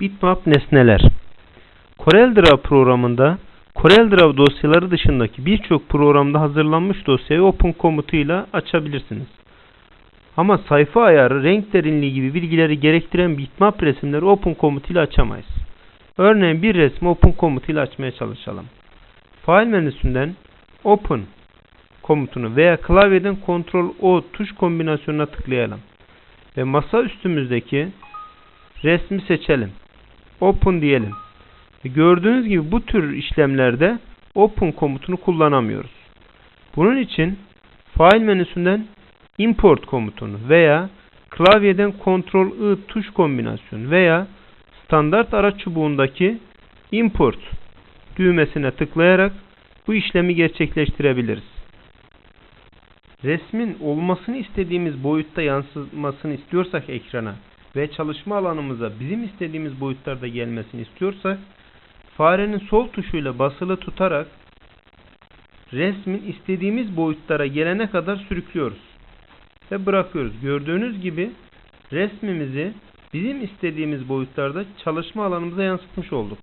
Bitmap nesneler. CorelDRAW programında CorelDRAW dosyaları dışındaki birçok programda hazırlanmış dosyayı Open komutuyla açabilirsiniz. Ama sayfa ayarı, renk derinliği gibi bilgileri gerektiren bitmap resimleri Open komutuyla açamayız. Örneğin bir resmi Open komutuyla açmaya çalışalım. File menüsünden Open komutunu veya klavyeden Ctrl O tuş kombinasyonuna tıklayalım. Ve masa üstümüzdeki resmi seçelim. Open diyelim. Ve gördüğünüz gibi bu tür işlemlerde Open komutunu kullanamıyoruz. Bunun için File menüsünden Import komutunu veya klavyeden Ctrl I tuş kombinasyonu veya standart araç çubuğundaki Import düğmesine tıklayarak bu işlemi gerçekleştirebiliriz. Resmin olmasını istediğimiz boyutta yansımasını istiyorsak ekrana ve çalışma alanımıza bizim istediğimiz boyutlarda gelmesini istiyorsak farenin sol tuşuyla basılı tutarak resmin istediğimiz boyutlara gelene kadar sürüklüyoruz ve bırakıyoruz. Gördüğünüz gibi resmimizi bizim istediğimiz boyutlarda çalışma alanımıza yansıtmış olduk.